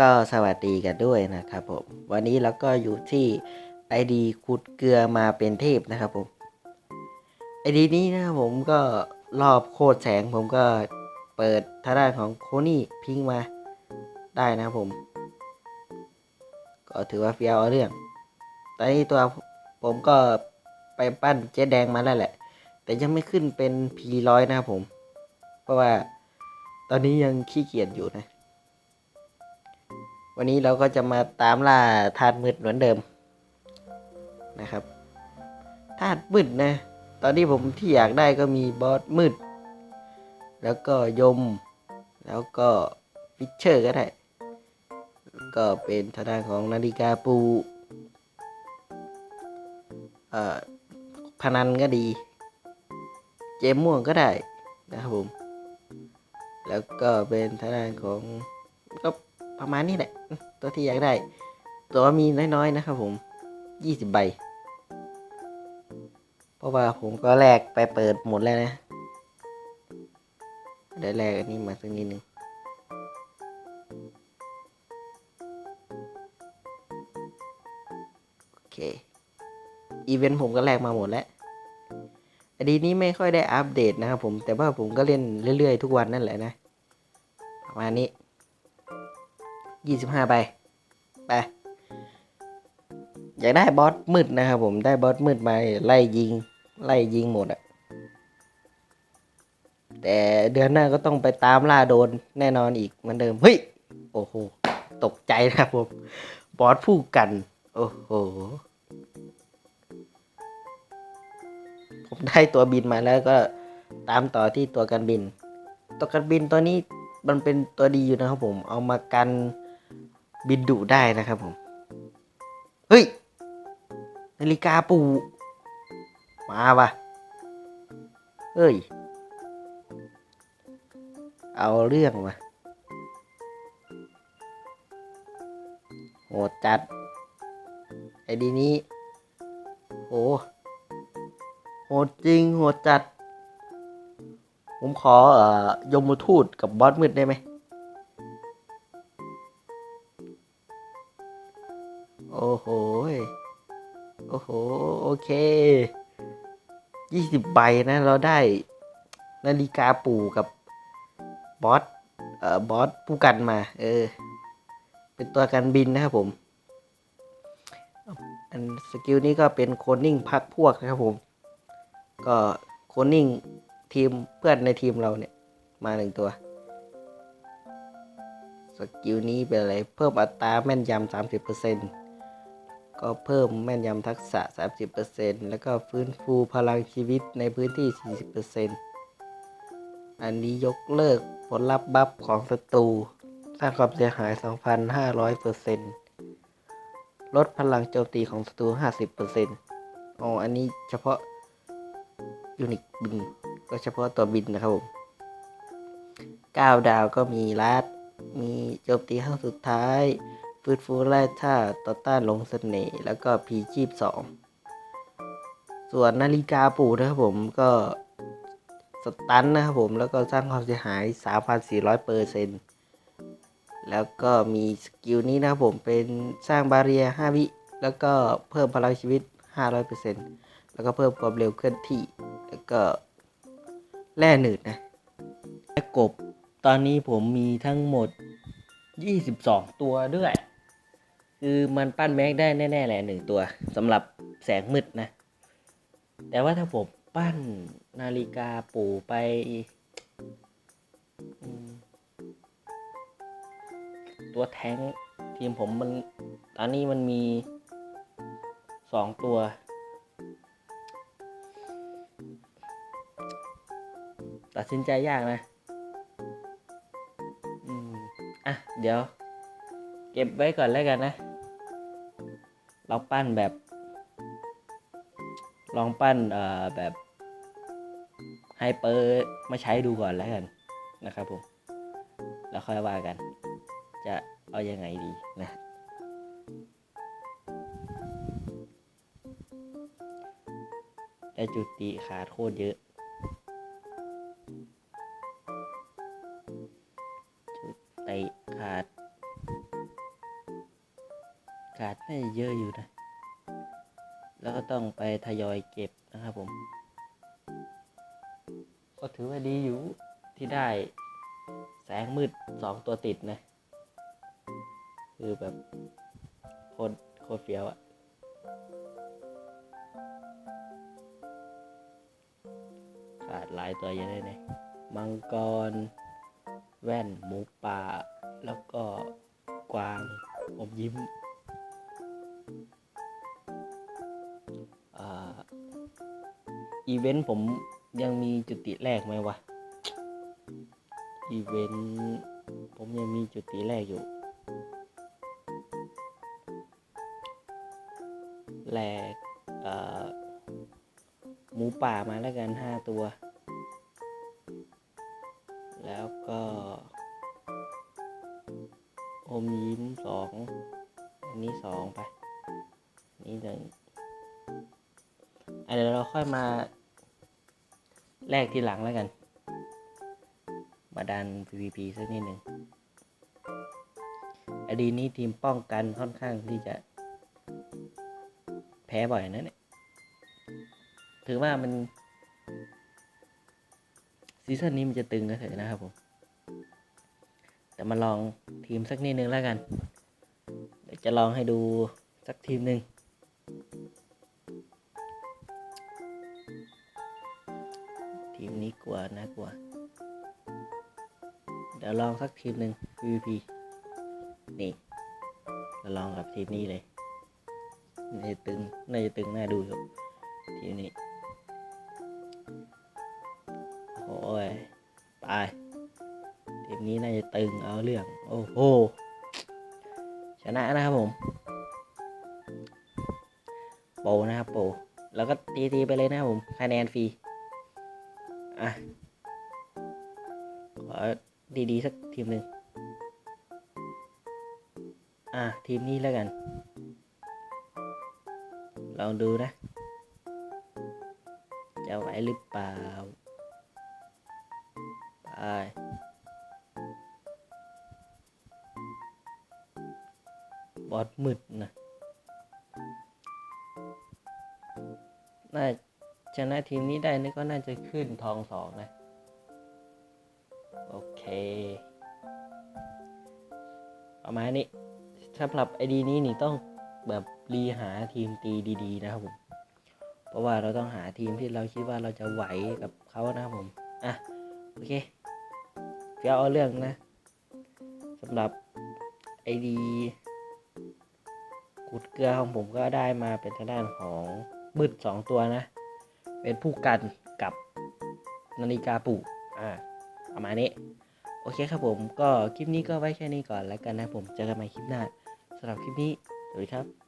ก็สวัสดีกันด้วยนะครับผมวันนี้เราก็อยู่ที่ ID ขุดเกลือมาเป็นเทพนะครับผม ID นี้นะครับผมก็รอบโคตรแสงผมก็เปิดทางด้านของโคนี่พิงมาได้นะครับผม ก็ถือว่าเฟี้ยวเอาเรื่อง ตอนนี้ตัวผมก็ไปปั้นเจ๊แดงมาแล้วแหละ แต่ยังไม่ขึ้นเป็น P100 นะครับผม เพราะว่าตอนนี้ยังขี้เกียจอยู่นะ วันนี้เราก็จะมาตามล่าธาตุมืดเหมือนเดิมนะครับธาตุมืดนะ ตอนนี้ผมที่อยากได้ก็มีบอสมืด แล้วก็ยม แล้วก็ฟิชเชอร์ก็ได้ ก็เป็นทางด้านของนาฬิกาปูเอ่อพนันก็ดี เจมม่วงก็ได้นะครับผม แล้วก็เป็นทางด้านของก็ ประมาณนี้แหละ ตัวที่อยากได้ ตัวมีน้อยๆนะครับผมยี่สิบใบ เพราะว่าผมก็แลกไปเปิดหมดแล้วนะได้แลกอันนี้มาสักนิดนึงโอเค อีเวนต์ผมก็แลกมาหมดแล้วอดีนี้ไม่ค่อยได้อัปเดตนะครับผม แต่ว่าผมก็เล่นเรื่อยๆทุกวันนั่นแหละนะ ประมาณนี้ ยี่สิบห้าใบไปอยากได้บอสมืดนะครับผมได้บอสมืดมาไล่ยิง ไล่ยิงหมดอะแต่เดือนหน้าก็ต้องไปตามล่าโดนแน่นอนอีกเหมือนเดิม เฮ้ย โอ้โห ตกใจนะครับผม บอสผู้กัน โอ้โห ผมได้ตัวบินมาแล้วก็ตามต่อที่ตัวกันบิน ตัวกันบินตัวนี้มันเป็นตัวดีอยู่นะครับผม เอามากัน บินดุได้นะครับผม เฮ้ย นาฬิกาปู มาวะเฮ้ย เอาเรื่องว่ะโหดจัด ไอ้ดีนี้โหโหดจริง โหดจัด ผมขอเอ่อยมทูตกับบอสมืดได้ไหม โอ้โห โอเคยี่สิบใบนะ เราได้นาฬิกาปู่กับบอส เอ่อ บอสผู้กันมา เออ เป็นตัวกันบินนะครับผม อันสกิลนี้ก็เป็นโคนิ่งพักพวกนะครับผม ก็โคนิ่งทีมเพื่อนในทีมเราเนี่ย มาหนึ่งตัว สกิลนี้เป็นอะไร เพิ่มอัตราแม่นยำสามสิบเปอร์เซ็นต์ ก็เพิ่มแม่นยำทักษะ 30%แล้วก็ฟื้นฟูพลังชีวิตในพื้นที่ 40%อันนี้ยกเลิกผลลัพธ์บัฟของศัตรูสร้างความเสียหาย 2,500%ลดพลังโจมตีของศัตรู 50%อ๋อ อันนี้เฉพาะยูนิคบิน ก็เฉพาะตัวบินนะครับผม 9 ดาวก็มีลัดมีโจมตีครั้งสุดท้าย ฟื้นฟูไล่ท่าต่อต้านลงเสน่ห์แล้วก็พีชีพสองส่วนนาฬิกาปู่นะครับผมก็สตันนะครับผมแล้วก็สร้างความเสียหาย 3,400เปอร์เซ็นต์แล้วก็มีสกิลนี้นะครับผมเป็นสร้างบาเรีย 5 วิ แล้วก็เพิ่มพลังชีวิต 500เปอร์เซ็นต์แล้วก็เพิ่มความเร็วเคลื่อนที่ แล้วก็แร่หนืดนะและกบตอนนี้ผมมีทั้งหมด 22 ตัวด้วย คือมันปั้นแม็กได้แน่ๆแหละหนึ่งตัวสำหรับแสงมืดนะ แต่ว่าถ้าผมปั้นนาฬิกาปู่ไปตัวแท้งทีมผมมันตอนนี้มันมีสองตัว ตัดสินใจยากนะ อืม อะ เดี๋ยว เก็บไว้ก่อนแล้วกันนะ ลองปั้นแบบ ลองปั้นเอ่อแบบไฮเปอร์มาใช้ดูก่อนแล้วกันนะครับผม แล้วค่อยว่ากัน จะเอายังไงดีนะ ได้จุติขาดโคตรเยอะาดน่เยอะอยู่นะ แล้วก็ต้องไปทยอยเก็บนะครับผม ก็ถือว่าดีอยู่ที่ได้แสงมืดสองตัวติดนะ คือแบบโคตรโคตรเฟี้ยวอะขาดหลายตัวเยอะเลยเนี่ยมังกร แว่นหมูป่า แล้วก็กวางอมยิ้ม อีเวนต์ผมยังมีจุติแรกไหมวะ อีเวนต์ผมยังมีจุติแรกอยู่แหลกหมูป่ามาแล้วกันห้าตัว แล้วก็อมยิ้มสอง อันนี้สองไป นี่หนึ่ง เดี๋ยวเราค่อยมาแลกทีหลังแล้วกัน มาดัน PVP สักนิดหนึ่งอดีนี้ทีมป้องกันค่อนข้างที่จะ แพ้บ่อยนะเนี่ย ถือว่ามัน ซีซั่นนี้มันจะตึงก็เถอะนะครับผม แต่มาลองทีมสักนิดนึงแล้วกัน เดี๋ยวจะลองให้ดูสักทีมหนึ่ง ทีมนี้กลัวน่ากลัว เดี๋ยวลองสักทีมหนึ่ง PVP นี่เราลองกับทีมนี้เลยน่าจะตึงน่าจะตึงน่าดูครับทีมนี้โอ้ยไปทีมนี้น่าจะตึงเอาเรื่อง โอ้โหชนะนะครับผมโปนะครับโป แล้วก็ตีตีๆไปเลยนะครับผมคะแนนฟรีอะขอดีๆสักทีมหนึ่งอะทีมนี้แล้วกัน ลองดูนะ จะไหวหรือเปล่าไปบอสมืดนะ น่าชนะทีมนี้ได้นี่ก็น่าจะขึ้นทองสองนะ โอเค ประมาณนี้สำหรับไอดีนี้นี่ต้องแบบรีหาทีมตีดีๆ นะครับผม เพราะว่าเราต้องหาทีมที่เราคิดว่าเราจะไหวกับเขานะครับผม อะ โอเคเฟี้ยวเอาเรื่องนะสำหรับไอดีกุดเกลือของผมก็ได้มาเป็นทางด้านของ มืดสองตัวนะ เป็นผู้กันกับนาฬิกาปลุกอ่าประมาณนี้ โอเคครับผมก็คลิปนี้ก็ไว้แค่นี้ก่อนแล้วกันนะผมเจอกันใหม่คลิปหน้าสำหรับคลิปนี้สวัสดีครับ